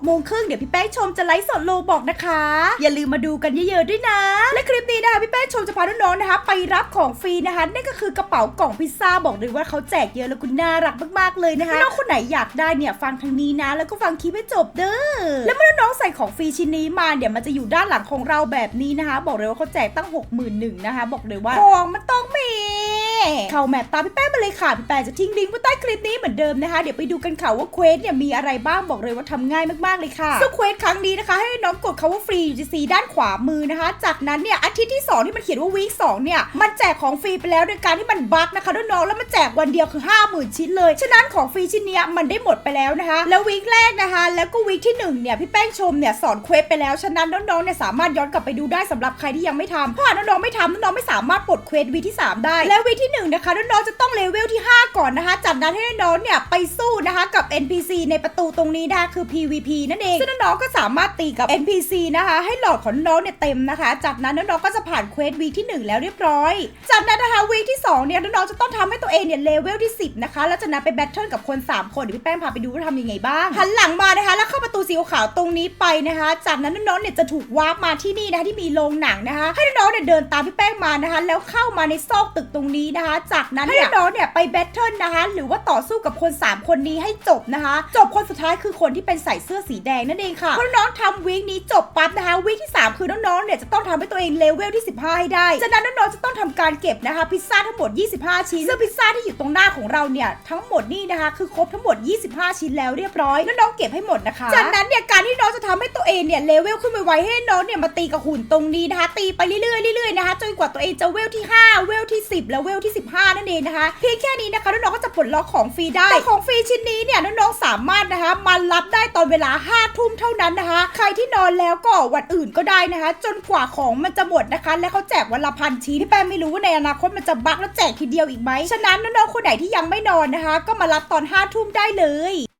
6โมงครึ่งเดี๋ยวพี่แป้งชมจะไลฟ์สดโลบอกนะคะ อย่าลืมมาดูกันเยอะๆด้วยนะ และคลิปนี้นะคะพี่แป้งชมจะพาน้องๆนะคะ ไปรับของฟรีนะคะนั่นก็คือกระเป๋ากล่องพิซซ่าบอกเลยว่าเขาแจกเยอะแล้วก็น่ารักมากๆเลยนะคะน้องคนไหนอยากได้เนี่ยฟังทางนี้นะ แล้วก็ฟังคลิปให้จบเด้อแล้วเมื่อน้องใส่ของฟรีชิ้นนี้มาเดี๋ยวมันจะอยู่ด้านหลังของเราแบบนี้นะคะ บอกเลยว่าเขาแจกตั้ง 6 1 0 0 0นะคะ บอกเลยว่าของมันต้องมี เข้าแมปตามพี่แป้งมาเลยค่ะ พี่แป้งจะทิ้งลิงก์ไว้ใต้คลิปนี้เหมือนเดิมนะคะ เดี๋ยวไปดูกันค่ะว่าเควสเนี่ยมีอะไรบ้างบอกเลยว่าทำง่ายมากๆเลยค่ะซึ่งเควสครั้งนี้นะคะ ให้น้องกดคาว่าฟรีอยู่ที่สีด้านขวามือนะคะ จากนั้นเนี่ยอาทิตย์ที่ 2 ที่มันเขียนว่าวีคสองเนี่ยมันแจกของฟรีไปแล้วโดยการที่มันบั๊กนะคะน้องๆแล้วมันแจกวันเดียวคือ 50,000 ชิ้นเลย ฉะนั้นของฟรีชิ้นเนี้ยมันได้หมดไปแล้วนะคะ แล้ววีคแรกนะคะ แล้วก็วีคที่หนึ่งเนี่ยพี่แป้งชมเนี่ยสอนเควสไปแล้วฉะนั้นน้องๆเนี่ยสามารถย้อนกลับไปดูได้สำหรับใครที่ยังไม่ทำเพราะน้องๆไม่ทำน้องๆไม่สามารถปลดเควสวีคที่สามได้ แล้ววีคที่หนึ่งนะคะน้องๆจะต้องเลเวลที่ 5 ก่อนนะคะ จากนั้นให้น้องๆเนี่ยไปสู้นะคะกับ NPC ในประตูตรงนี้นะคะคือ PVP นั่นเองซึ่งน้องๆก็สามารถตีกับ NPC นะคะ ให้หลอดของน้องเนี่ยเต็มนะคะ จากนั้นน้องๆก็จะผ่านเควสวีที่ 1 แล้วเรียบร้อย จากนั้นนะคะวีที่2เนี่ยน้องๆจะต้องทำให้ตัวเองเนี่ยเลเวลที่ 10 นะคะ แล้วจากนั้นไปแบทเทิลกับคน 3 คนเดี๋ยวพี่แป้งพาไปดูว่าทำยังไงบ้างหันหลังมานะคะแล้วเข้าประตู สีขาวๆตรงนี้ไปนะคะ จากนั้นน้องๆเนี่ยจะถูกวาร์ปมาที่นี่นะคะที่มีโรงหนังนะคะ ให้น้องๆเนี่ยเดินตามพี่แป้งมานะคะ แล้วเข้ามาในซอกตึกตรงนี้นะคะ จากนั้นให้น้องๆเนี่ยไปแบทเทิลนะคะ หรือว่าต่อสู้กับคน 3 คนนี้ให้จบนะคะ จบคนสุดท้ายคือคนที่เป็นใส่เสื้อสีแดงนั่นเองค่ะเพราะน้องๆทำวีคนี้จบปั๊บนะคะวีคที่ 3 คือน้องๆเนี่ยจะต้องทำให้ตัวเองเลเวลที่ 15 ให้ได้จากนั้นน้องๆจะต้องทำการเก็บนะคะพิซซ่าทั้งหมด 25 ชิ้นซึ่งพิซซ่าที่อยู่ตรงหน้าของเราเนี่ยทั้งหมดนี่นะคะคือครบทั้งหมด 25 ชิ้นแล้วเรียบร้อยน้องๆเก็บให้หมดนะคะจากนั้นเนี่ยการที่น้องจะทำให้ตัวเองเนี่ยเลเวลขึ้นไปไวให้น้องเนี่ยมาตีกับหุ่นตรงนี้นะคะ ตีไปเรื่อยๆเรื่อยๆนะคะจนกว่าตัวเองจะเวลที่ 5 เวลที่ 10 แล้วเวลที่ 15 นั่นเองนะคะเพียงแค่นี้นะคะน้องๆก็จะปลดล็อกของฟรีได้แต่ของฟรีชิ้นนี้เนี่ยน้องๆสามารถนะคะมารับได้ตอนเวลา5ทุ่มเท่านั้นนะคะ ใครที่นอนแล้วก็วันอื่นก็ได้นะคะ จนกว่าของมันจะหมดนะคะ และเขาแจกวันละพันชิ้นที่แป้งไม่รู้ว่าในอนาคตมันจะบั๊กแล้วแจกทีเดียวอีกไหมฉะนั้นน้องๆคนไหนที่ยังไม่นอนนะคะ ก็มารับตอน5ทุ่มได้เลย